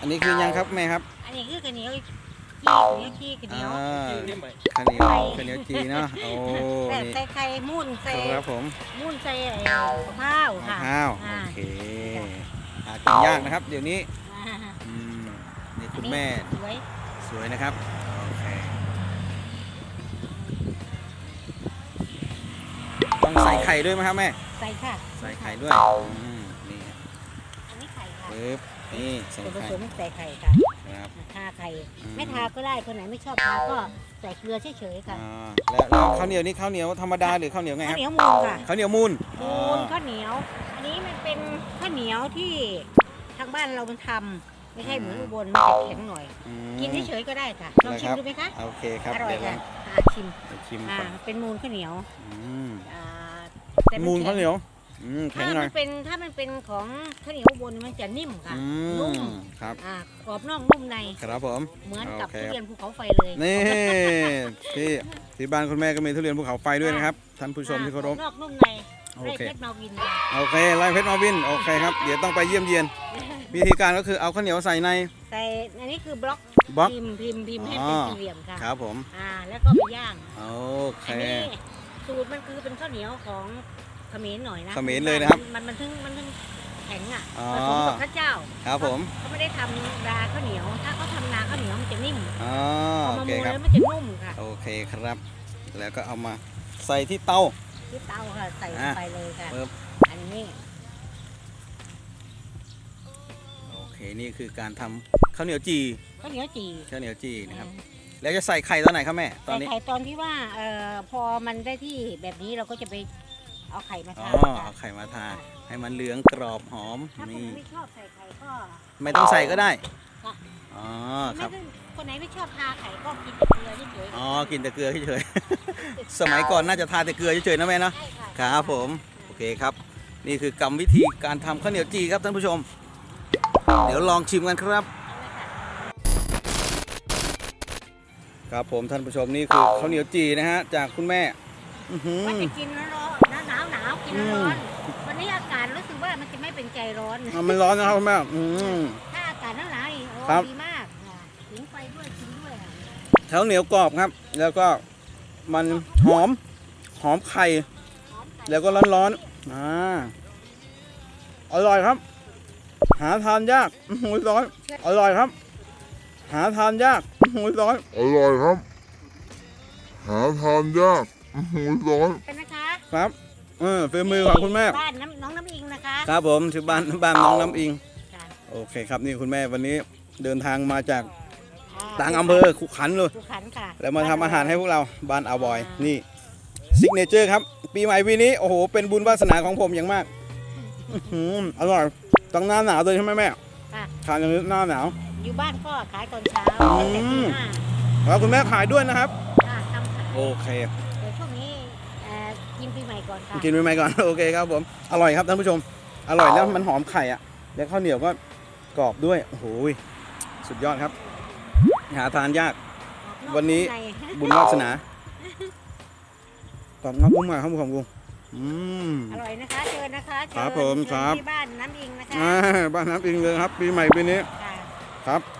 อันนี้คือยังครับแม่ครับอันนี้คือกระเหนียวขี้กระเหนียวขี้กระเหนียวอ่าข้าวเหนียวข้าวเหนียวจีเนาะโอ้แต่นี่ใส่ไข่มุ่นใส่ครับผมมุ่นใส่ไอ้มะพร้าวมะค่ะพร้าวอ่าโอเคหากินยากนะครับ เดี๋ยวนี้อ่าอืมนี่คุณแม่ สวย สวยนะครับ ส่ไข่ด้วยไหมครับแม่ ใส่ค่ะใส่ไข่ด้วยอืมนี่อันนี้ไข่ค่ะปึ๊บนี่ใส่ส่วนผไข่สมใส่ไข่ค่ะครับ ทาไข่ อืม ไม่ทาก็ได้ คนไหนไม่ชอบทาก็ใส่เกลือเฉยๆค่ะอ่าแล้วแล้วข้าวเหนียวนี่ข้าวเหนียวธรรมดาหรือข้าวเหนียวไงคข้าวรับ เหนียวมูนค่ะข้าวเหนียวมูนมูนข้าวเหนียว อันนี้มันเป็นข้าวเหนียวที่ทางบ้านเรามันทำไม่ใช่เหมือนอุบลมันจะแข็งหน่อย อืมกินเฉยๆก็ได้ค่ะลองชิมนะครับดูไหมคะ โอเคครับ อร่อยเดี๋ยวลอค่ะงอ่าชิมไปชิมอ่าก่อนเป็นมูลข้าวเหนียวอืมอ่า แต่มูนแข็งข้าวเหนียวอืมแข็ถ้างหน่มัอย นเป็นถ้ามันเป็นของข้าวเหนียวอุบลมันจะนิ่มค่ะอืนุ่มมครับ อ่ากรอบนอกนุ่มในครับผม เหมือนกับโอเค ทุเรียนภูเขาไฟเลยนี่ที่ที่บ้านคุณแม่ก็มีทุเรียนภูเขาไฟด้วยนะครับท่านผู้ชมที่เคารพอ่กรอบนอกนุ่มในโอไร่เค เพชรมาวินโอเคไล่เพชรมาวินโอเคครับเดี๋ยวต้องไปเยี่ยมเยียน วิธีการก็คือเอาข้าวเหนียวใส่ใน ใส่อันนี้คือบล็อกบล็อกพิมพ์พิมพ์พิมพ์ให้อ๋เป็นอสี่เหลี่ยมค่ะครับผม อ่าแล้วก็ไปย่างโอเค อันนี้ สูตรมันคือเป็นข้าวเหนียวของเขมรหน่อยนะเขมรเลยนะครับมันมันถึงมันถึงแข็งอะอ๋อผสมกับข้าวเจ้าครับผมเขาไม่ได้ทำนาข้าวเหนียว ถ้าเขาทำนาข้าวเหนียวมันจะนิ่มอ๋อพอโอมาเคมูครับแล้วมันจะนุ่มค่ะโอเคครับ แล้วก็เอามาใส่ที่เตาที่เตาค่ะใส่ลอะงไปเลยค่ะปึ๊บอันนี้โอเคนี่คือการทำข้าวเหนียวจีข้าวเหนียวจีข้าวเหนียวจีนะครับ แล้วจะใส่ไข่ตอนไหนครับแม่ตอใส่นนี้ไข่ตอนที่ว่าเอ่อพอมันได้ที่แบบนี้เราก็จะไปเอาไข่มาอ๋อทาค่ะเอาไข่มาทาให้มันเหลืองกรอบหอมถ้าคนนี่ไหนไม่ชอบใส่ไข่ก็ ไม่ต้องใส่ก็ได้ค่ะ อ๋อคไม่รับต้องคนไหนไม่ชอบทาไข่ก็กินแต่เกลือเฉยๆอ๋อกินแต่เกลือเฉยๆ สมัยก่อนน่าจะทาแต่เกลือเฉยๆนะแม่เนาะ ใช่ค่ะครับผม โอเคครับ นี่คือกรรมวิธีการทำข้าวเหนียวจีครับท่านผู้ชม เดี๋ยวลองชิมกันครับ ครับผมท่านผู้ชมนี่คือข้าวเหนียวจีนะฮะจากคุณแม่ อื้อหือ ว่าจะกินร้อนๆหนาวหนาวๆกินร้อนๆวันนี้อากาศรู้สึกว่ามันจะไม่เป็นใจร้อน อะมันร้อนนะครับคุณแม่อืม ถ้าอากาศหนาวๆนี่โอ้ครับ ดีมากค่ะถึงไฟด้วยกินด้วยค่ะข้าวเหนียวกรอบครับ แล้วก็มันหอม หอมไข่ หอมไข่แล้วก็ร้อนๆอ่าอร่อยครับ หาทานยากอื้อหูร้อน อร่อยครับ หาทานยากอื้อ หูร้อน อร่อยครับ หาทานยากอื้อหูร้อน เป็นนะคะครับ เออฝีมือของคุณแม่ บ้านน้ำน้องน้ำอิงนะคะครับผมชื่อบ้านบ้านน้องน้ำอิง ค่ะโอเคครับนี่คุณแม่วันนี้เดินทางมาจากอ่ต่างอำเภอขุขันเลย สุขันค่ะ แล้วมาทำอาหารให้พวกเราบ้านอาวอยอ่านี่นี่ซิกเนเจอร์ครับ ปีใหม่ปีนี้โอ้โห เป็นบุญวาสนาของผมอย่างมาก อื้อหืออร่อยต้องหน้าหนาวเลยใช่ไหมแม่ค่ะ ทานอย่างนี้หน้าหนาว อยู่บ้านก็ขายตอนเช้าอืตั้งแต่มตีห้าแล้วคุณแม่ขายด้วยนะครับ ค่ะทำขายโอเคเดี๋ยวช่วงนี้เอ่อกินปีใหม่ก่อนค่ะกินไปไหมก่อน โอเคครับผมอร่อยครับท่านผู้ชม อร่อยแล้วมันหอมไข่อะแล้วข้าวเหนียวก็กรอบด้วยโอ้โหสุดยอดครับ หาทานยาก วันนี้ในบุญวาสนาขอบคุณมากครับผมกุ้งอืม อร่อยนะคะ เชิญนะคะเชิญครับผมเชิญครับ ที่บ้านน้ำอิงนะคะอ่าบ้านน้ำอิงเลยครับ ปีใหม่ปีนี้ ค่ะ ครับ